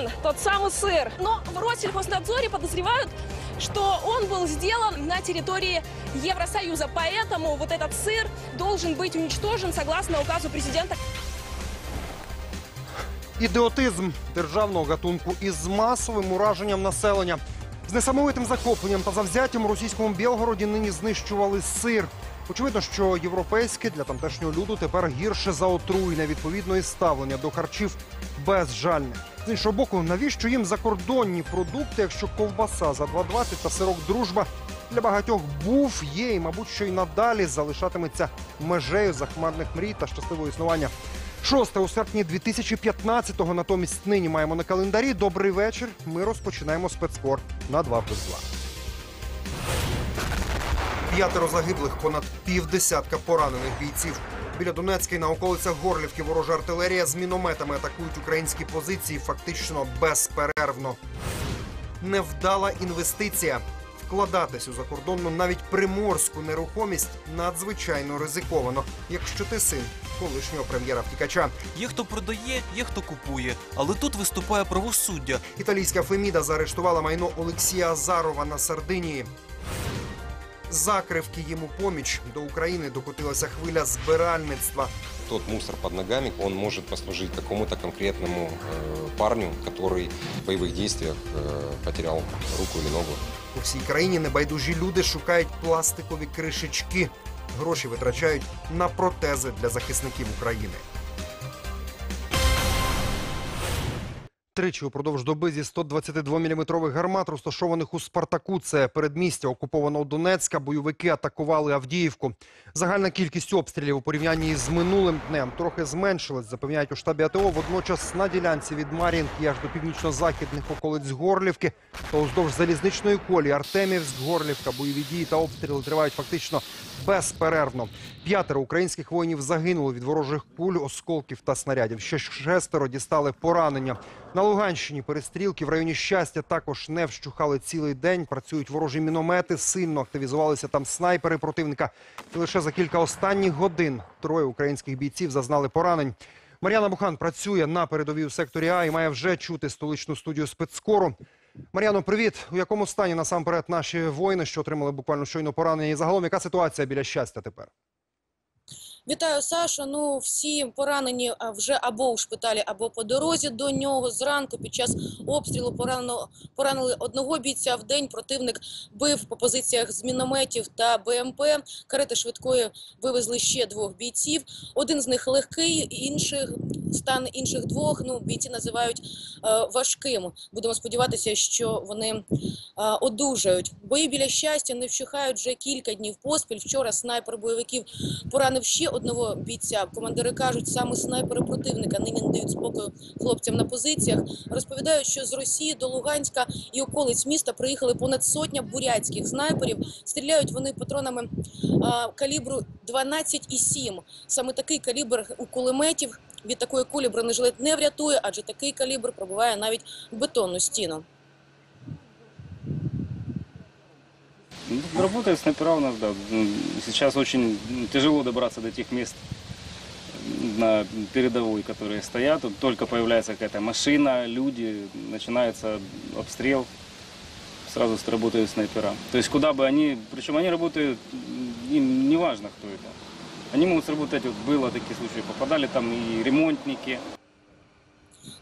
он, тот самый сыр. Но в Россельхознадзоре подозревают, что он был сделан на территории Евросоюза. Поэтому вот этот сыр должен быть уничтожен согласно указу президента. Ідеотизм державного гатунку із масовим ураженням населення. З несамовитим захопленням та завзяттям у російському Білгороді нині знищували сир. Очевидно, що європейське для тамтешнього люду тепер гірше за отруйне, відповідно і ставлення до харчів безжальне. З іншого боку, навіщо їм закордонні продукти, якщо ковбаса за 2,20 та сирок дружба для багатьох був, є і, мабуть, що й надалі залишатиметься межею захмарних мрій та щасливого існування. Шосте у серпні 2015-го, натомість нині маємо на календарі. Добрий вечір. Ми розпочинаємо спецспорт на 2 плюс 2. П'ятеро загиблих, понад півдесятка поранених бійців. Біля Донецька і на околицях Горлівки ворожа артилерія з мінометами атакують українські позиції фактично безперервно. Невдала інвестиція. Вкладатись у закордонну навіть приморську нерухомість надзвичайно ризиковано, якщо ти син колишнього прем'єра втікача. Є хто продає, є хто купує, але тут виступає правосуддя. Італійська Феміда заарештувала майно Олексія Азарова на Сардинії Закривки йому поміч до України докотилася хвиля збиральництва. тот мусор под ногами, он может послужить какому-то конкретному э, парню, который в боевых действиях э, потерял руку или ногу. У всій країні небайдужі люди шукають пластикові кришечки. Гроші витрачають на протези для захисників України. Тричі упродовж доби зі 122-мм гармат, розташованих у Спартаку, це передмістя окупованого Донецька, бойовики атакували Авдіївку. Загальна кількість обстрілів у порівнянні з минулим днем трохи зменшилась, запевняють у штабі АТО. Водночас на ділянці від Мар'їнки аж до північно-західних околиць Горлівки та уздовж залізничної колії Артемівськ, Горлівка, бойові дії та обстріли тривають фактично безперервно. П'ятеро українських воїнів загинули від ворожих куль, осколків та снарядів. Ще шестеро дістали поранення. На Луганщині перестрілки в районі щастя також не вщухали цілий день. Працюють ворожі міномети, сильно активізувалися там снайпери противника. І лише за кілька останніх годин троє українських бійців зазнали поранень. Мар'яна Бухан працює на передовій у секторі А і має вже чути столичну студію спецскору. Мар'яно, привіт. У якому стані насамперед наші воїни, що отримали буквально щойно поранення? І загалом яка ситуація біля щастя тепер? Вітаю, Саша. Ну всі поранені вже або у шпиталі, або по дорозі до нього. Зранку під час обстрілу поранено поранили одного бійця в день. Противник бив по позиціях з мінометів та БМП. Карети швидкої вивезли ще двох бійців. Один з них легкий, інших стан інших двох. Ну бійці називають е, важким. Будемо сподіватися, що вони е, одужають. Бої біля щастя не вщухають вже кілька днів поспіль. Вчора снайпер бойовиків поранив ще одного бійця. Командири кажуть, саме снайпери противника нині не дають спокою хлопцям на позиціях. Розповідають, що з Росії до Луганська і околиць міста приїхали понад сотня бурятських снайперів. Стріляють вони патронами а, калібру 12,7. Саме такий калібр у кулеметів. Від такої кулі бронежилет не врятує, адже такий калібр пробиває навіть бетонну стіну. Ну, Работает снайпера у нас, да. Сейчас очень тяжело добраться до тех мест на передовой, которые стоят. Тут только появляется какая-то машина, люди, начинается обстрел, сразу работают снайпера. То есть куда бы они, причем они работают, им не важно, кто это. Они могут сработать, вот было такие случаи, попадали там и ремонтники,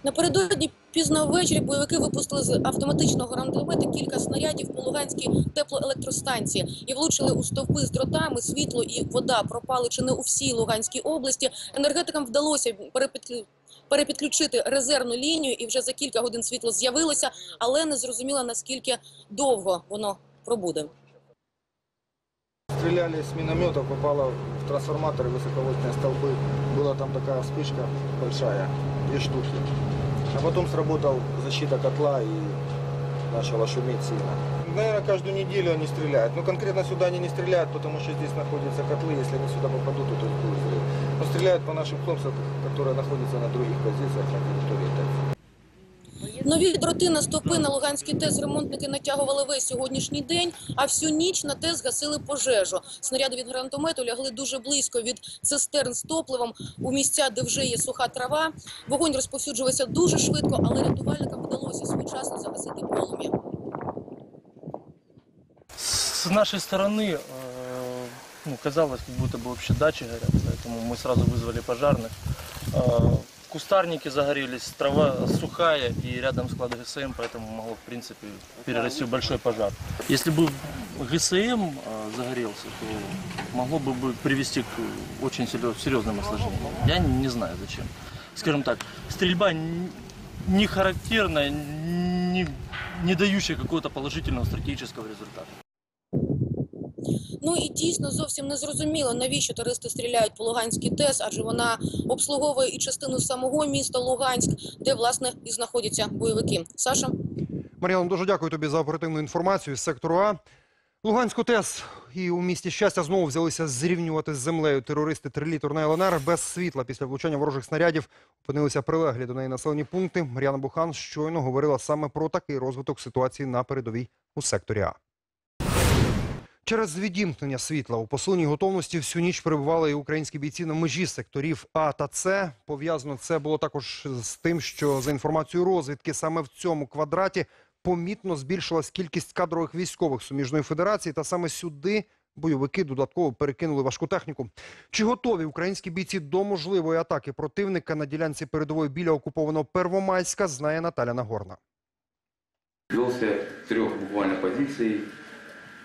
Напередодні пізно ввечері бойовики випустили з автоматичного гранатомета кілька снарядів по Луганській теплоелектростанції і влучили у стовпи з дротами. Світло і вода пропали чи не у всій Луганській області. Енергетикам вдалося перепідклю- перепідключити резервну лінію, і вже за кілька годин світло з'явилося, але не зрозуміло наскільки довго воно пробуде. Стреляли с минометов, попало в трансформатор и высоковольтные столбы. Была там такая вспышка большая, две штуки. А потом сработал защита котла и начало шуметь сильно. Наверное, каждую неделю они стреляют. Но конкретно сюда они не стреляют, потому что здесь находятся котлы. Если они сюда попадут, то тут будет взрыв. Но стреляют по нашим хлопцам, которые находятся на других позициях на территории. Нові дроти на стовпи на Луганський ТЕС ремонтники натягували весь сьогоднішній день, а всю ніч на ТЕС гасили пожежу. Снаряди від гранатомету лягли дуже близько від цистерн з топливом у місця, де вже є суха трава. Вогонь розповсюджувався дуже швидко, але рятувальникам вдалося своєчасно загасити полум'я. С нашей стороны, э, ну, казалось, как будто бы вообще дачи горят, поэтому мы сразу вызвали пожарных. Э, Кустарники загорелись, трава сухая и рядом склад ГСМ, поэтому могло, в принципе, перерасти в большой пожар. Если бы ГСМ э, загорелся, то могло бы привести к очень серьез- серьезным осложнениям. Я не знаю зачем. Скажем так, стрельба не характерная, не, не дающая какого-то положительного стратегического результата. Ну і дійсно зовсім не зрозуміло, навіщо терористи стріляють по Луганській ТЕС, адже вона обслуговує і частину самого міста Луганськ, де власне і знаходяться бойовики. Саша. Мар'яно, дуже дякую тобі за оперативну інформацію з сектору А. Луганську ТЕС і у місті щастя знову взялися зрівнювати з землею. Терористи трилітор на ЛНР без світла після влучання ворожих снарядів опинилися прилеглі до неї населені пункти. Мар'яна Бухан щойно говорила саме про такий розвиток ситуації на передовій у секторі А. Через відімкнення світла у посиленій готовності всю ніч перебували і українські бійці на межі секторів А та С. Пов'язано це було також з тим, що за інформацією розвідки саме в цьому квадраті помітно збільшилась кількість кадрових військових суміжної федерації, та саме сюди бойовики додатково перекинули важку техніку. Чи готові українські бійці до можливої атаки противника на ділянці передової біля окупованого Первомайська, знає Наталя Нагорна. Велся трех буквально позиций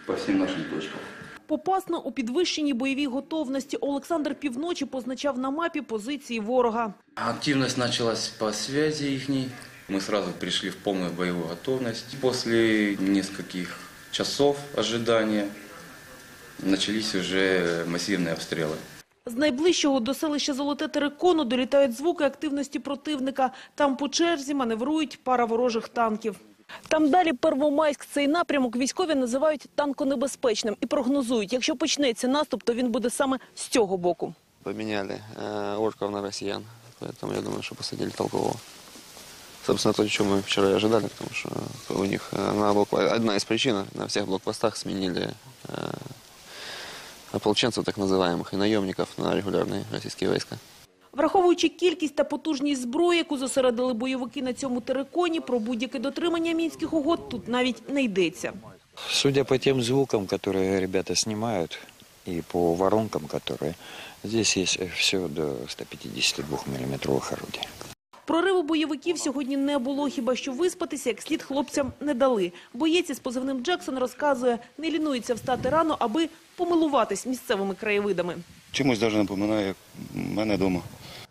по всем нашим точкам. Попасно у підвищеній бойовій готовності Олександр півночі позначав на мапі позиції ворога. Активность началась по связи ихней. Мы сразу пришли в полную боевую готовность. После нескольких часов ожидания начались уже массивные обстрелы. З найближчого до селища Золоте Терекону долітають звуки активності противника. Там по черзі маневрують пара ворожих танків. Там далі Первомайськ. Цей напрямок військові називають танконебезпечним і прогнозують, якщо почнеться наступ, то він буде саме з цього боку. поменяли э, орков на россиян. Поэтому я думаю, что посадили толкового. Собственно, то, что мы вчера и ожидали, потому что у них э, на блокпо- одна из причин, на всех блокпостах сменили э, ополченцев, так называемых, и наемников на регулярные российские войска. Враховуючи кількість та потужність зброї, яку зосередили бойовики на цьому териконі, про будь-яке дотримання мінських угод тут навіть не йдеться. Судя по тем звукам, которые ребята снимают, и по воронкам, которые... Здесь есть все до 152 миллиметровых орудий. Прориву бойовиків сьогодні не було, хіба що виспатися як слід хлопцям не дали. Боєць із позивним Джексон розказує, не лінується встати рано, аби помилуватись місцевими краєвидами. Чимось даже напоминає, як в мене вдома.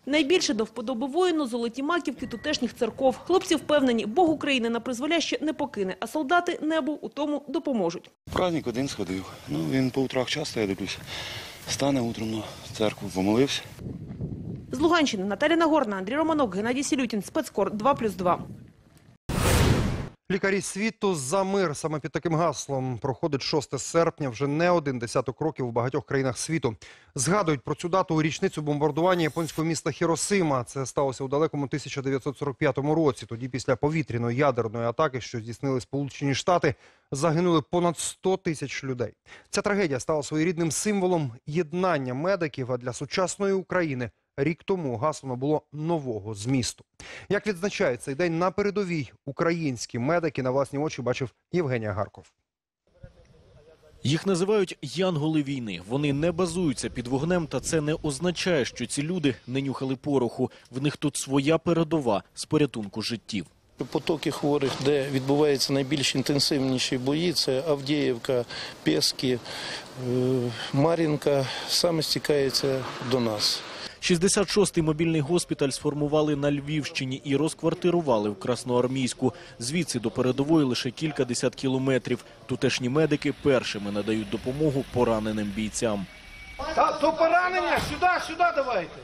Найбільше до вподоби воїну золоті маківки тутешніх церков. Хлопці впевнені, Бог України на призволяще не покине, а солдати небу у тому допоможуть. Праздник один сходив. Ну, він по утрах часто, я дивлюсь. Стане утром на церкву, помолився. З Луганщини Наталя Нагорна, Андрій Романок, Геннадій Сілютін, Спецкор 2+,2. Лікарі світу за мир саме під таким гаслом проходить 6 серпня. Вже не один десяток років у багатьох країнах світу. Згадують про цю дату у річницю бомбардування японського міста Хіросима. Це сталося у далекому 1945 році. Тоді, після повітряної ядерної атаки, що здійснили Сполучені Штати, загинули понад 100 тисяч людей. Ця трагедія стала своєрідним символом єднання медиків. А для сучасної України рік тому гасло набуло нового змісту. Як відзначають цей день на передовій, українські медики на власні очі бачив Євгенія Гарков. Їх називають янголи війни. Вони не базуються під вогнем, та це не означає, що ці люди не нюхали пороху. В них тут своя передова з порятунку життів. Потоки хворих, де відбуваються найбільш інтенсивніші бої, це Авдіївка, Пески, е, Мар'їнка, саме стікається до нас. 66-й мобільний госпіталь сформували на Львівщині і розквартирували в Красноармійську. Звідси до передової лише кілька десят кілометрів. Тутешні медики першими надають допомогу пораненим бійцям. Та, до поранення, сюди, сюди давайте.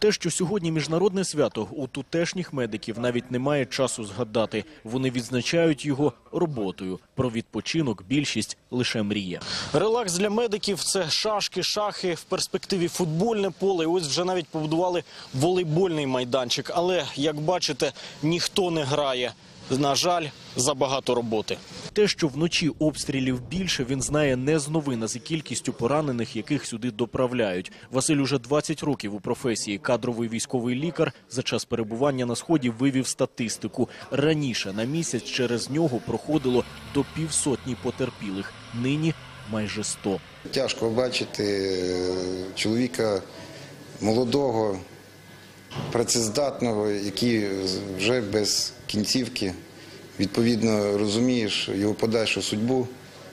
Те, що сьогодні міжнародне свято, у тутешніх медиків навіть немає часу згадати. Вони відзначають його роботою. Про відпочинок більшість лише мріє. Релакс для медиків це шашки, шахи, в перспективі футбольне поле. Ось вже навіть побудували волейбольний майданчик. Але як бачите, ніхто не грає. На жаль, забагато роботи. Те, що вночі обстрілів більше, він знає не з новин, а за кількістю поранених, яких сюди доправляють. Василь уже 20 років у професії. Кадровий військовий лікар за час перебування на сході вивів статистику. Раніше на місяць через нього проходило до півсотні потерпілих. Нині майже 100. Тяжко бачити е, чоловіка молодого, працездатного, який вже без кінцівки. Відповідно, розумієш його подальшу судьбу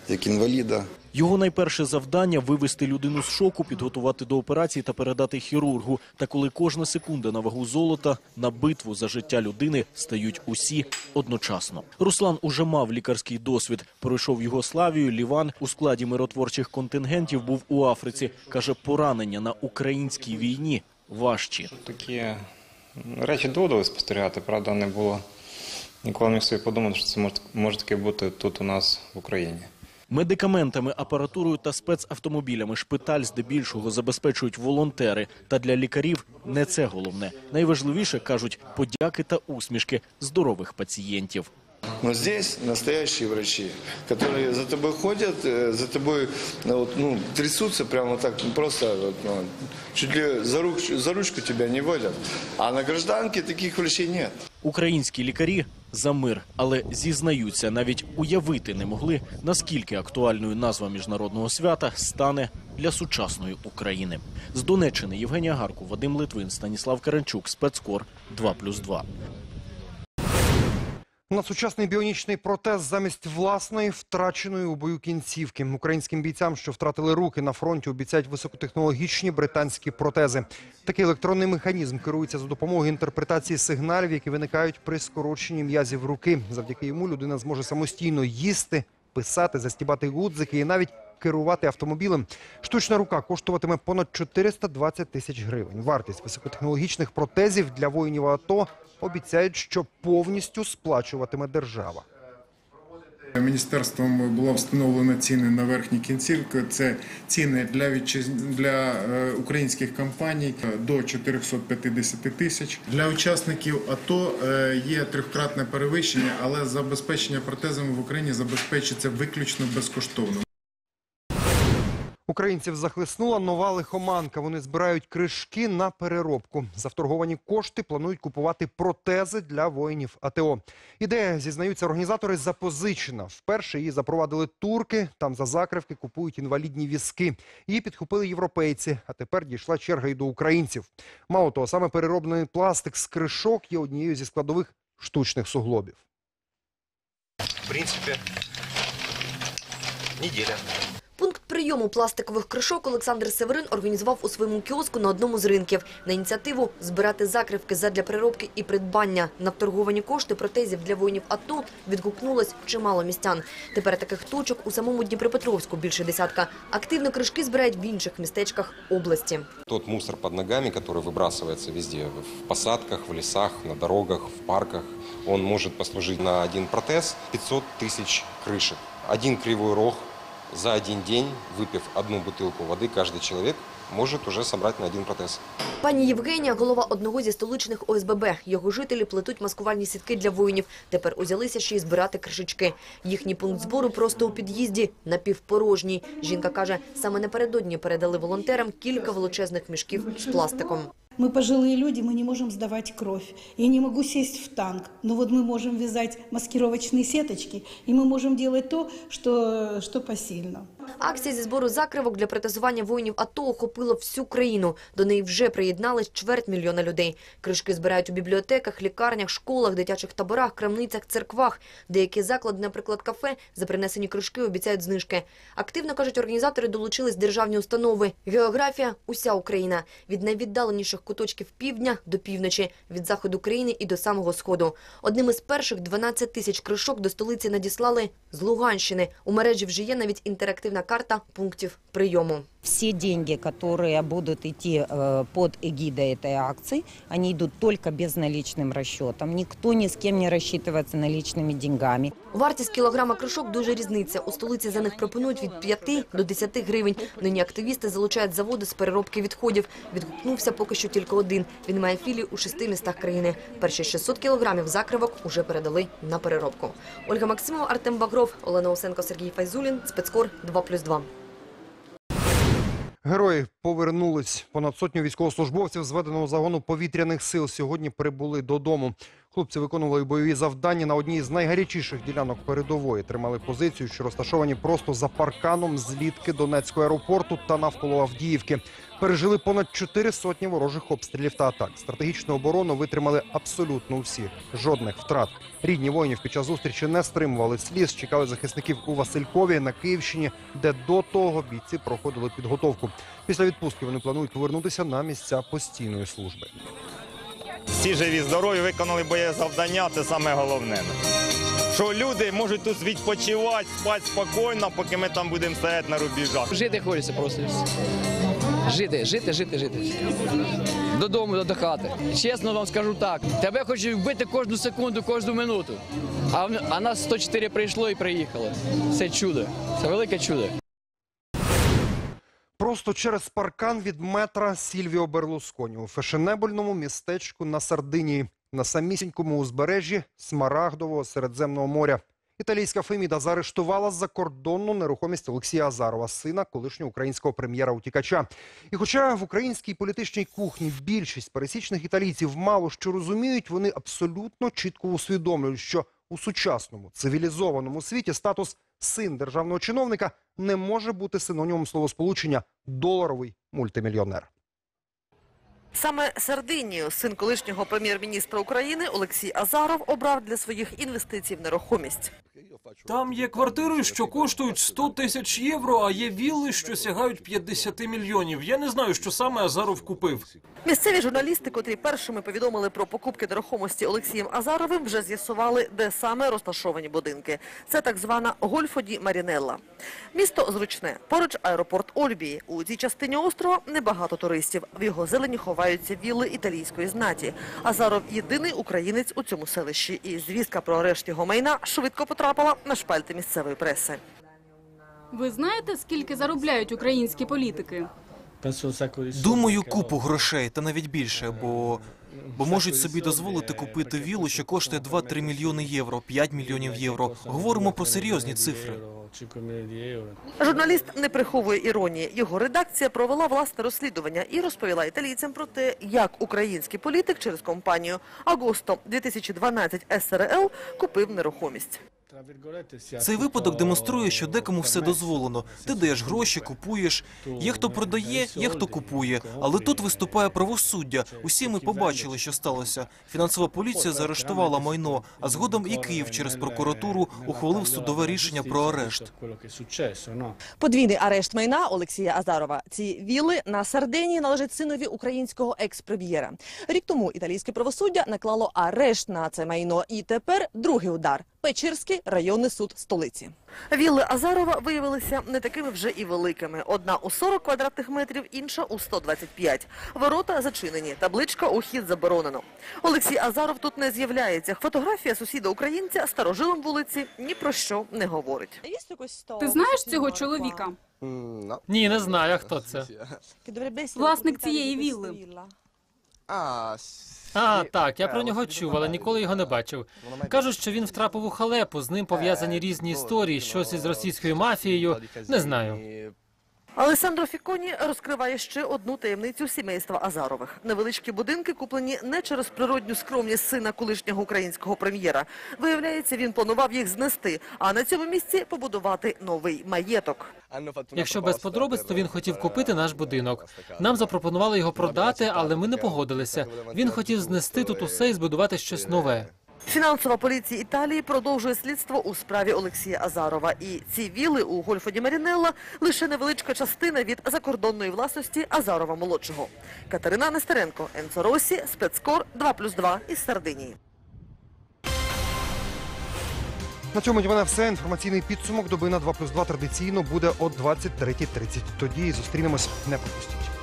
як інваліда. Його найперше завдання вивести людину з шоку, підготувати до операції та передати хірургу. Та коли кожна секунда на вагу золота на битву за життя людини стають усі одночасно. Руслан уже мав лікарський досвід. Пройшов Югославію. Ліван у складі миротворчих контингентів був у Африці. каже, поранення на українській війні важчі. Такі речі доводилось спостерігати, правда, не було. Ніколи не міг собі подумати, що це може, може таке бути тут у нас в Україні. Медикаментами, апаратурою та спецавтомобілями шпиталь здебільшого забезпечують волонтери. Та для лікарів не це головне. Найважливіше кажуть подяки та усмішки здорових пацієнтів. Но здесь настоящие врачи, которые за тобой ходят, э, за тобой ну, ну, трясутся прямо так, ну, просто ну, чуть ли за, рук, за ручку тебя не водят. А на гражданке таких врачей нет. Українські лікарі за мир, але зізнаються, навіть уявити не могли, наскільки актуальною назва міжнародного свята стане для сучасної України. З Донеччини Євгенія Гарку, Вадим Литвин, Станіслав Каранчук, спецкор 2+,2. На сучасний біонічний протез замість власної втраченої у бою кінцівки. Українським бійцям, що втратили руки на фронті, обіцяють високотехнологічні британські протези. Такий електронний механізм керується за допомогою інтерпретації сигналів, які виникають при скороченні м'язів руки. Завдяки йому людина зможе самостійно їсти, писати, застібати гудзики і навіть керувати автомобілем. Штучна рука коштуватиме понад 420 тисяч гривень. Вартість високотехнологічних протезів для воїнів АТО обіцяють, що повністю сплачуватиме держава. Міністерством було встановлено ціни на верхні кінцівки. Це ціни для вітчиз... для е, українських компаній до 450 тисяч. Для учасників АТО е, є трьохкратне перевищення, але забезпечення протезами в Україні забезпечиться виключно безкоштовно. Українців захлеснула нова лихоманка. Вони збирають кришки на переробку. За вторговані кошти планують купувати протези для воїнів АТО. Ідея, зізнаються організатори, запозичена. Вперше її запровадили турки. Там за закривки купують інвалідні візки. Її підхопили європейці. А тепер дійшла черга і до українців. Мало того, саме перероблений пластик з кришок є однією зі складових штучних суглобів. В принципе, неделя Пункт прийому пластикових кришок Олександр Северин організував у своєму кіоску на одному з ринків. На ініціативу збирати закривки задля переробки і придбання на вторговані кошти протезів для воїнів АТО відгукнулось чимало містян. Тепер таких точок у самому Дніпропетровську більше десятка. Активно кришки збирають в інших містечках області. Тот мусор под ногами, который выбрасывается везде, в посадках, в лесах, на дорогах, в парках, он может послужить на один протез 500 тысяч крышек. Один кривой рог за один день, выпив одну бутылку воды, каждый человек может уже собрать на один протез. Пані Євгенія – голова одного зі столичних ОСББ. Його жителі плетуть маскувальні сітки для воїнів. Тепер узялися ще й збирати кришечки. Їхній пункт збору просто у під'їзді, напівпорожній. Жінка каже, саме напередодні передали волонтерам кілька величезних мішків з пластиком. Мы пожилые люди, мы не можем сдавать кровь. Я не могу сесть в танк, но вот мы можем вязать маскировочные сеточки, и мы можем делать то, что, что посильно. Акція зі збору закривок для протезування воїнів АТО охопила всю країну. До неї вже приєднались чверть мільйона людей. Кришки збирають у бібліотеках, лікарнях, школах, дитячих таборах, крамницях, церквах. Деякі заклади, наприклад, кафе, за принесені кришки обіцяють знижки. Активно, кажуть організатори, долучились державні установи. Географія – уся Україна. Від найвіддаленіших куточків півдня до півночі, від заходу країни і до самого сходу. Одним із перших 12 тисяч кришок до столиці надіслали з Луганщини. У мережі вже є навіть інтерактивна карта пунктів прийому. Все деньги, которые будут идти э, под эгидой этой акции, они идут только безналичным расчетом. Никто ни с кем не рассчитывается наличными деньгами. Вартість кілограма кришок дуже різниця. У столиці за них пропонують від 5 до 10 гривень. Нині активісти залучають заводи з переробки відходів. Відгукнувся поки що тільки один. Він має філію у шести містах країни. Перші 600 кілограмів закривок уже передали на переробку. Ольга Максимова, Артем Багров, Олена Осенко, Сергій Файзулін. Спецкор 2+,2. Герої повернулись. Понад сотню військовослужбовців зведеного загону повітряних сил сьогодні прибули додому. Хлопці виконували бойові завдання на одній з найгарячіших ділянок передової. Тримали позицію, що розташовані просто за парканом злітки Донецького аеропорту та навколо Авдіївки. Пережили понад чотири сотні ворожих обстрілів та атак. Стратегічну оборону витримали абсолютно всі. Жодних втрат. Рідні воїнів під час зустрічі не стримували сліз. Чекали захисників у Василькові на Київщині, де до того бійці проходили підготовку. Після відпустки вони планують повернутися на місця постійної служби. Всі живі, здорові, виконали бойове завдання, це саме головне. Що люди можуть тут відпочивати, спати спокійно, поки ми там будемо стояти на рубежах. Жити хочеться просто. Жити, жити, жити, жити. Додому, до хати. Чесно вам скажу так, тебе хочуть вбити кожну секунду, кожну минуту. А, а нас 104 прийшло і приїхало. Це чудо. Це велике чудо. Просто через паркан від метра Сільвіо Берлусконі у фешенебельному містечку на Сардинії, на самісінькому узбережжі Смарагдового Середземного моря. Італійська Феміда заарештувала закордонну нерухомість Олексія Азарова, сина колишнього українського прем'єра-утікача. І хоча в українській політичній кухні більшість пересічних італійців мало що розуміють, вони абсолютно чітко усвідомлюють, що у сучасному цивілізованому світі статус син державного чиновника не може бути синонімом словосполучення доларовий мультимільйонер. Саме Сардинію син колишнього прем'єр-міністра України Олексій Азаров обрав для своїх інвестицій в нерухомість. Там є квартири, що коштують 100 тисяч євро, а є вілли, що сягають 50 мільйонів. Я не знаю, що саме Азаров купив. Місцеві журналісти, котрі першими повідомили про покупки нерухомості Олексієм Азаровим, вже з'ясували, де саме розташовані будинки. Це так звана Гольфоді Марінелла. Місто зручне. Поруч аеропорт Ольбії. У цій частині острова небагато туристів. В його зелені ховаються вілли італійської знаті. Азаров єдиний українець у цьому селищі. І звістка про арешт його майна швидко потрапила на шпальти місцевої преси. Ви знаєте, скільки заробляють українські політики? Думаю, купу грошей, та навіть більше, бо, бо можуть собі дозволити купити вілу, що коштує 2-3 мільйони євро, 5 мільйонів євро. Говоримо про серйозні цифри. Журналіст не приховує іронії. Його редакція провела власне розслідування і розповіла італійцям про те, як український політик через компанію Агосто 2012 СРЛ купив нерухомість. Цей випадок демонструє, що декому все дозволено. Ти даєш гроші, купуєш. Є хто продає, є хто купує. Але тут виступає правосуддя. Усі ми побачили, що сталося. Фінансова поліція заарештувала майно, а згодом і Київ через прокуратуру ухвалив судове рішення про арешт. Подвійний арешт майна Олексія Азарова. Ці вілли на Сардинії належать синові українського екс-прем'єра. Рік тому італійське правосуддя наклало арешт на це майно. І тепер другий удар – Печерський районний суд столиці. Вілли Азарова виявилися не такими вже і великими. Одна у 40 квадратних метрів, інша у 125. Ворота зачинені, табличка «Ухід заборонено». Олексій Азаров тут не з'являється. Фотографія сусіда-українця старожилом вулиці ні про що не говорить. Ти знаєш цього чоловіка? Ні, не знаю, хто це. Власник цієї вілли. А, так, я про нього чув, але ніколи його не бачив. Кажуть, що він втрапив у халепу, з ним пов'язані різні історії, щось із російською мафією. Не знаю. Алесандро Фіконі розкриває ще одну таємницю сімейства Азарових. Невеличкі будинки куплені не через природню скромність сина колишнього українського прем'єра. Виявляється, він планував їх знести, а на цьому місці побудувати новий маєток. Якщо без подробиць, то він хотів купити наш будинок. Нам запропонували його продати, але ми не погодилися. Він хотів знести тут усе і збудувати щось нове. Фінансова поліція Італії продовжує слідство у справі Олексія Азарова. І ці віли у Гольфоді Марінелла лише невеличка частина від закордонної власності Азарова молодшого. Катерина Нестеренко, Енцо Росі, спецкор 2+,2 із Сардинії. На цьому мене все. Інформаційний підсумок доби на 2 плюс 2 традиційно буде о 23.30. Тоді зустрінемось. Не пропустіть.